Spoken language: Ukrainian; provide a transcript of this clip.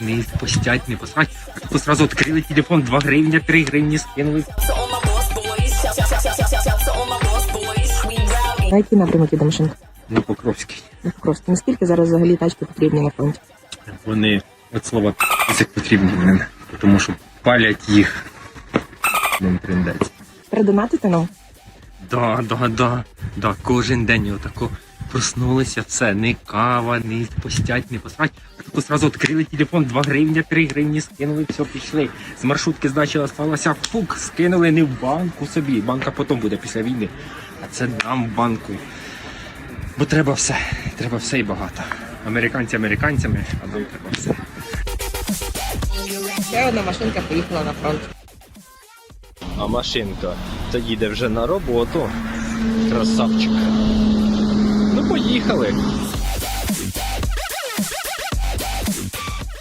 Не постять, не посрать. А тут сразу відкрили телефон, 2 гривні, 3 гривні скинули. На який напрямок іде машинка? На Покровський. На Покровський. Наскільки зараз взагалі тачки потрібні на фронті? Вони от слова як потрібні мене, тому що палять їх. Не трендець. Передонатите нам? Да, да, да, да, кожен день отако проснулися, все, не кава, не постять, не посрать. А тут сразу відкрили телефон, 2 гривні, 3 гривні скинули, все, пішли. З маршрутки, значить, сталося фук, скинули не в банку собі. Банка потім буде після війни. А це нам в банку. Бо треба все, треба все і багато. Американці американцями, а нам треба все. Ще одна машинка поїхала на фронт. А машинка то їде вже на роботу. Красавчик. Поїхали!